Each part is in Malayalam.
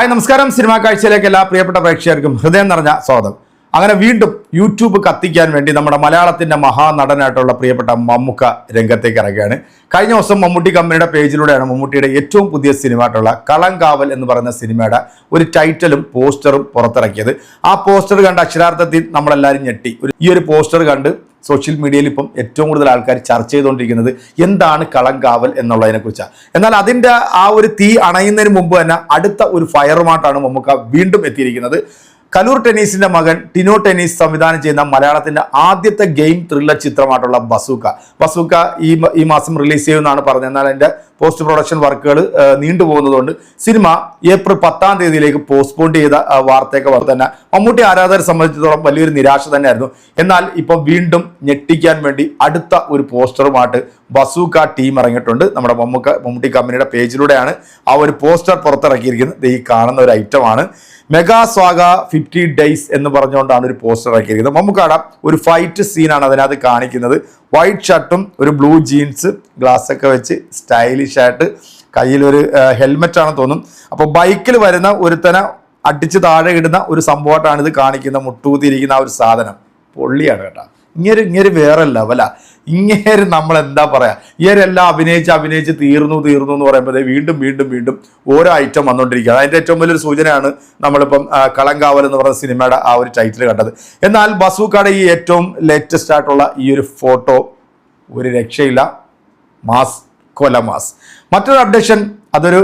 ഹായ് നമസ്കാരം. സിനിമാ കാഴ്ചയിലേക്ക് എല്ലാ പ്രിയപ്പെട്ട പ്രേക്ഷകർക്കും ഹൃദയം നിറഞ്ഞ സ്വാഗതം. അങ്ങനെ വീണ്ടും യൂട്യൂബ് കത്തിക്കാൻ വേണ്ടി നമ്മുടെ മലയാളത്തിന്റെ മഹാനടനായിട്ടുള്ള പ്രിയപ്പെട്ട മമ്മൂക്ക രംഗത്തേക്ക് ഇറങ്ങുകയാണ്. കഴിഞ്ഞ ദിവസം മമ്മൂട്ടി കമ്പനിയുടെ പേജിലൂടെയാണ് മമ്മൂട്ടിയുടെ ഏറ്റവും പുതിയ സിനിമ ആയിട്ടുള്ള കളങ്കാവൽ എന്ന് പറയുന്ന സിനിമയുടെ ഒരു ടൈറ്റലും പോസ്റ്ററും പുറത്തിറക്കിയത്. ആ പോസ്റ്റർ കണ്ട് അക്ഷരാർത്ഥത്തിൽ നമ്മളെല്ലാവരും ഞെട്ടി. ഒരു- ഈ ഒരു പോസ്റ്റർ കണ്ട് സോഷ്യൽ മീഡിയയിൽ ഇപ്പം ഏറ്റവും കൂടുതൽ ആൾക്കാർ ചർച്ച ചെയ്തുകൊണ്ടിരിക്കുന്നത് എന്താണ് കളങ്കാവൽ എന്നുള്ളതിനെക്കുറിച്ചാണ്. എന്നാൽ അതിന്റെ ആ ഒരു തീ അണയുന്നതിന് മുമ്പ് തന്നെ അടുത്ത ഒരു ഫയറുമായിട്ടാണ് മമ്മൂക്ക വീണ്ടും എത്തിയിരിക്കുന്നത്. കലൂർ ടെന്നീസിന്റെ മകൻ ടിനോ ടെന്നീസ് സംവിധാനം ചെയ്യുന്ന മലയാളത്തിന്റെ ആദ്യത്തെ ഗെയിം ത്രില്ലർ ചിത്രമായിട്ടുള്ള ബസൂക്ക. ബസൂക്ക ഈ ഈ മാസം റിലീസ് ചെയ്യുമെന്നാണ് പറഞ്ഞത്. എന്നാൽ അതിന്റെ പോസ്റ്റ് പ്രൊഡക്ഷൻ വർക്കുകൾ നീണ്ടുപോകുന്നതുകൊണ്ട് സിനിമ ഏപ്രിൽ പത്താം തീയതിയിലേക്ക് പോസ്റ്റ്പോൺ ചെയ്ത വാർത്തയൊക്കെ തന്നെ. മമ്മൂട്ടി ആരാധകരെ സംബന്ധിച്ചിടത്തോളം വലിയൊരു നിരാശ തന്നെയായിരുന്നു. എന്നാൽ ഇപ്പം വീണ്ടും ഞെട്ടിക്കാൻ വേണ്ടി അടുത്ത ഒരു പോസ്റ്ററുമായിട്ട് ബസൂക്ക ടീം ഇറങ്ങിയിട്ടുണ്ട്. നമ്മുടെ മമ്മൂക്ക മമ്മൂട്ടി കമ്പനിയുടെ പേജിലൂടെയാണ് ആ ഒരു പോസ്റ്റർ പുറത്തിറക്കിയിരിക്കുന്നത്. ഈ കാണുന്ന ഒരു ഐറ്റമാണ് മെഗാ സ്വാഗ ഫിഫ്റ്റി ഡേയ്സ് എന്ന് പറഞ്ഞുകൊണ്ടാണ് ഒരു പോസ്റ്റർ ഇറക്കിയിരിക്കുന്നത്. മമ്മൂക്കാട ഒരു ഫൈറ്റ് സീനാണ് അതിനകത്ത് കാണിക്കുന്നത്. വൈറ്റ് ഷർട്ടും ഒരു ബ്ലൂ ജീൻസ് ഗ്ലാസ് ഒക്കെ വെച്ച് സ്റ്റൈലിഷ് ആയിട്ട് കയ്യിലൊരു ഹെൽമെറ്റ് ആണെന്ന് തോന്നും. അപ്പോൾ ബൈക്കിൽ വരുന്ന ഒരുത്തനെ അടിച്ച് താഴെ ഇടുന്ന ഒരു സംഭവമായിട്ടാണ് ഇത് കാണിക്കുന്ന മുട്ടൂത്തിയിരിക്കുന്ന ആ ഒരു സാധനം. പൊള്ളിയാണ് കേട്ടോ. ഇങ്ങനെ ഇങ്ങനെ വേറെ ലെവലാ ഇങ്ങനെ നമ്മൾ എന്താ പറയാ? ഇവരെല്ലാം അഭിനയിച്ച് അഭിനയിച്ച് തീർന്നു തീർന്നു എന്ന് പറയുമ്പോൾ ദേ വീണ്ടും വീണ്ടും വീണ്ടും ഓരോ ഐറ്റം വന്നുകൊണ്ടിരിക്കുക അതിന്റെ ഏറ്റവും വലിയൊരു സൂചനയാണ് നമ്മളിപ്പം കളങ്കാവൽ എന്ന് പറയുന്ന സിനിമയുടെ ആ ഒരു ടൈറ്റിൽ കണ്ടത്. എന്നാൽ ബസൂക്കാടെ ഈ ഏറ്റവും ലേറ്റസ്റ്റ് ആയിട്ടുള്ള ഈ ഒരു ഫോട്ടോ ഒരു രക്ഷയില്ല. മാസ് കൊല മാസ്. മറ്റൊരു അപ്ഡേഷൻ അതൊരു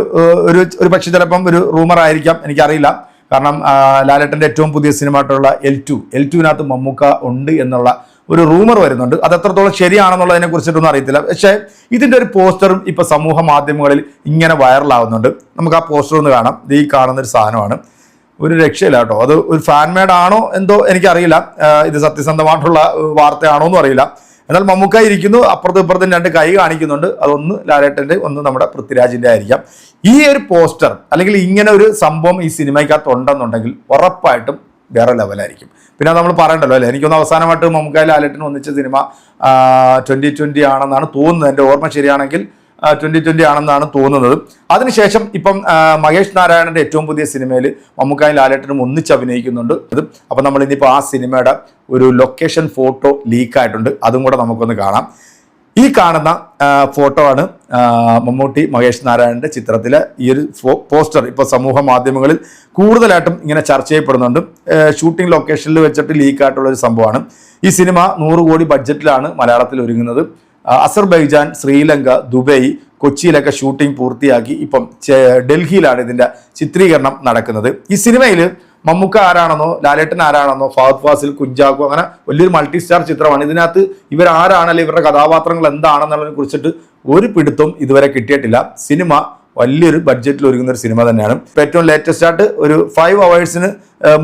ഒരു ഒരു പക്ഷേ ചിലപ്പം ഒരു റൂമർ ആയിരിക്കാം എനിക്കറിയില്ല. കാരണം ലാലേട്ടന്റെ ഏറ്റവും പുതിയ സിനിമ ആയിട്ടുള്ള എൽ ടു എൽ ടുവിനകത്ത് മമ്മൂക്ക ഉണ്ട് എന്നുള്ള ഒരു റൂമർ വരുന്നുണ്ട്. അത് എത്രത്തോളം ശരിയാണെന്നുള്ളതിനെ കുറിച്ചിട്ടൊന്നും അറിയത്തില്ല. പക്ഷേ ഇതിന്റെ ഒരു പോസ്റ്ററും ഇപ്പോൾ സമൂഹ മാധ്യമങ്ങളിൽ ഇങ്ങനെ വൈറലാവുന്നുണ്ട്. നമുക്ക് ആ പോസ്റ്റർ ഒന്ന് കാണാം. ഈ കാണുന്ന ഒരു സാധനമാണ്. ഒരു രക്ഷയില്ല കേട്ടോ. അത് ഒരു ഫാൻ മേഡാണോ ആണോ എന്തോ എനിക്കറിയില്ല. ഇത് സത്യസന്ധമായിട്ടുള്ള വാർത്തയാണോ എന്നും അറിയില്ല. എന്നാൽ മമ്മൂക്ക ഇരിക്കുന്നു. അപ്പുറത്തും ഇപ്പുറത്തും രണ്ട് കൈ കാണിക്കുന്നുണ്ട്. അതൊന്ന് ലാലേട്ടന്റെ ഒന്ന് നമ്മുടെ പൃഥ്വിരാജിന്റെ ആയിരിക്കാം. ഈ ഒരു പോസ്റ്റർ അല്ലെങ്കിൽ ഇങ്ങനെ ഒരു സംഭവം ഈ സിനിമയ്ക്കകത്ത് ഉണ്ടെന്നുണ്ടെങ്കിൽ ഉറപ്പായിട്ടും വേറെ ലെവലായിരിക്കും. പിന്നെ നമ്മൾ പറയണ്ടല്ലോ അല്ലേ? എനിക്കൊന്ന് അവസാനമായിട്ട് മമ്മൂക്ക ലാലേട്ടൻ ഒന്നിച്ച സിനിമ ട്വന്റി ട്വന്റി ആണെന്നാണ് തോന്നുന്നത്. എന്റെ ഓർമ്മ ശരിയാണെങ്കിൽ ട്വന്റി ട്വന്റി ആണെന്നാണ് തോന്നുന്നത്. അതിനുശേഷം ഇപ്പം മഹേഷ് നാരായണന്റെ ഏറ്റവും പുതിയ സിനിമയിൽ മമ്മൂക്കായും ലാലേട്ടനും ഒന്നിച്ച് അഭിനയിക്കുന്നുണ്ട്. അത് അപ്പം നമ്മൾ ആ സിനിമയുടെ ഒരു ലൊക്കേഷൻ ഫോട്ടോ ലീക്കായിട്ടുണ്ട് അതും കൂടെ നമുക്കൊന്ന് കാണാം. ഈ കാണുന്ന ഫോട്ടോ ആണ് മമ്മൂട്ടി മഹേഷ് നാരായണന്റെ ചിത്രത്തിലെ ഈ ഒരു പോസ്റ്റർ. ഇപ്പോൾ സമൂഹ മാധ്യമങ്ങളിൽ കൂടുതലായിട്ടും ഇങ്ങനെ ചർച്ച ചെയ്യപ്പെടുന്നുണ്ട്. ഷൂട്ടിംഗ് ലൊക്കേഷനിൽ വെച്ചിട്ട് ലീക്ക് ആയിട്ടുള്ള ഒരു സംഭവമാണ്. ഈ സിനിമ നൂറ് കോടി ബഡ്ജറ്റിലാണ് മലയാളത്തിൽ ഒരുങ്ങുന്നത്. അസർബൈജാൻ ശ്രീലങ്ക ദുബൈ കൊച്ചിയിലൊക്കെ ഷൂട്ടിംഗ് പൂർത്തിയാക്കി ഇപ്പം ഡൽഹിയിലാണ് ഇതിന്റെ ചിത്രീകരണം നടക്കുന്നത്. ഈ സിനിമയിൽ മമ്മൂക്ക ആരാണെന്നോ ലാലേട്ടൻ ആരാണെന്നോ ഫഹദ് ഫാസിൽ കുഞ്ചാക്കോ അങ്ങനെ വലിയൊരു മൾട്ടി സ്റ്റാർ ചിത്രമാണ്. ഇതിനകത്ത് ഇവർ ആരാണല്ലോ ഇവരുടെ കഥാപാത്രങ്ങൾ എന്താണെന്നുള്ളതിനെ കുറിച്ചിട്ട് ഒരു പിടുത്തം ഇതുവരെ കിട്ടിയിട്ടില്ല. സിനിമ വലിയൊരു ബഡ്ജറ്റിൽ ഒരുങ്ങുന്ന ഒരു സിനിമ തന്നെയാണ്. ഏറ്റവും ലേറ്റസ്റ്റ് ആയിട്ട് ഒരു ഫൈവ് അവേഴ്സിന്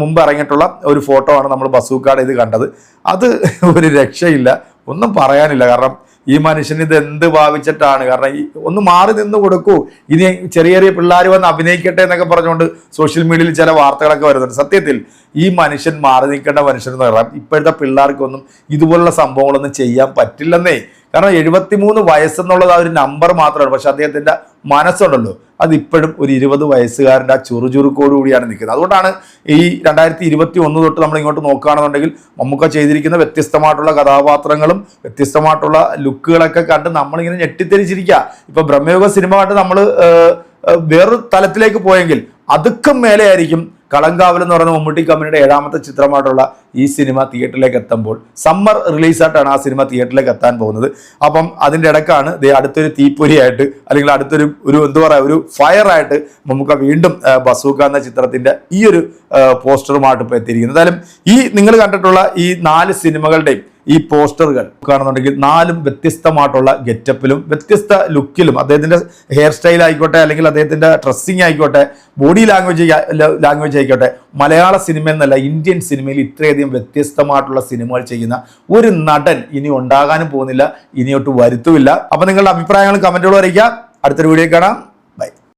മുമ്പ് ഇറങ്ങിയിട്ടുള്ള ഒരു ഫോട്ടോ ആണ് നമ്മൾ ബസൂക്കാട് ഇത് കണ്ടത്. അത് ഒരു രക്ഷയില്ല. ഒന്നും പറയാനില്ല. കാരണം ഈ മനുഷ്യൻ ഇത് എന്ത് ഭാവിച്ചിട്ടാണ്? കാരണം ഈ ഒന്ന് മാറി നിന്ന് കൊടുക്കൂ. ഇനി ചെറിയ ചെറിയ പിള്ളേർ വന്ന് അഭിനയിക്കട്ടെ എന്നൊക്കെ പറഞ്ഞുകൊണ്ട് സോഷ്യൽ മീഡിയയിൽ ചില വാർത്തകളൊക്കെ വരുന്നുണ്ട്. സത്യത്തിൽ ഈ മനുഷ്യൻ മാറി നിൽക്കേണ്ട മനുഷ്യൻ എന്ന് പറയാം. ഇപ്പോഴത്തെ പിള്ളേർക്കൊന്നും ഇതുപോലുള്ള സംഭവങ്ങളൊന്നും ചെയ്യാൻ പറ്റില്ലെന്നേ. കാരണം എഴുപത്തിമൂന്ന് വയസ്സെന്നുള്ളത് ആ ഒരു നമ്പർ മാത്രമാണ്. പക്ഷെ അദ്ദേഹത്തിന്റെ മനസ്സുണ്ടല്ലോ. അതിപ്പോഴും ഒരു ഇരുപത് വയസ്സുകാരന്റെ ആ ചുറുചുറുക്കോട് കൂടിയാണ് നിൽക്കുന്നത്. അതുകൊണ്ടാണ് ഈ രണ്ടായിരത്തി ഇരുപത്തി ഒന്ന് തൊട്ട് നമ്മൾ ഇങ്ങോട്ട് നോക്കുകയാണെന്നുണ്ടെങ്കിൽ മമ്മൂക്ക ചെയ്തിരിക്കുന്ന വ്യത്യസ്തമായിട്ടുള്ള കഥാപാത്രങ്ങളും വ്യത്യസ്തമായിട്ടുള്ള ലുക്കുകളൊക്കെ കണ്ട് നമ്മളിങ്ങനെ ഞെട്ടിത്തെരിച്ചിരിക്കുക. ഇപ്പം ബ്രഹ്മയോഗ സിനിമ കണ്ട് നമ്മൾ വേറൊരു തലത്തിലേക്ക് പോയെങ്കിൽ അതുക്കും മേലെ ആയിരിക്കും കളങ്കാവൽ എന്ന് പറയുന്ന മമ്മൂട്ടി കമ്പനിയുടെ ഏഴാമത്തെ ചിത്രമായിട്ടുള്ള ഈ സിനിമ തിയേറ്ററിലേക്ക് എത്തുമ്പോൾ സമ്മർ റിലീസായിട്ടാണ് ആ സിനിമ തിയേറ്ററിലേക്ക് എത്താൻ പോകുന്നത്. അപ്പം അതിന്റെ ഇടക്കാണ് അടുത്തൊരു തീപ്പൊരിയായിട്ട് അല്ലെങ്കിൽ അടുത്തൊരു ഒരു എന്താ പറയുക ഒരു ഫയറായിട്ട് നമുക്ക് വീണ്ടും ബസൂക്ക എന്ന ചിത്രത്തിന്റെ ഈ ഒരു പോസ്റ്ററുമായിട്ട് ഇപ്പോൾ എത്തിയിരിക്കുന്നത്. എന്തായാലും ഈ നിങ്ങൾ കണ്ടിട്ടുള്ള ഈ നാല് സിനിമകളുടെയും ഈ പോസ്റ്ററുകൾ കാണുന്നുണ്ടെങ്കിൽ നാലും വ്യത്യസ്തമായിട്ടുള്ള ഗെറ്റപ്പിലും വ്യത്യസ്ത ലുക്കിലും അദ്ദേഹത്തിന്റെ ഹെയർ സ്റ്റൈൽ ആയിക്കോട്ടെ അല്ലെങ്കിൽ അദ്ദേഹത്തിന്റെ ഡ്രസ്സിങ് ആയിക്കോട്ടെ ബോഡി ലാംഗ്വേജ് ലാംഗ്വേജ് ആയിക്കോട്ടെ മലയാള സിനിമ എന്നല്ല ഇന്ത്യൻ സിനിമയിൽ ഇത്രയധികം വ്യത്യസ്തമായിട്ടുള്ള സിനിമകൾ ചെയ്യുന്ന ഒരു നടൻ ഇനി ഉണ്ടാകാനും പോകുന്നില്ല ഇനിയൊട്ട് വരുത്തുമില്ല. അപ്പം നിങ്ങളുടെ അഭിപ്രായങ്ങൾ കമന്റുകളും അറിയിക്കുക അടുത്തൊരു വീഡിയോ കാണാം.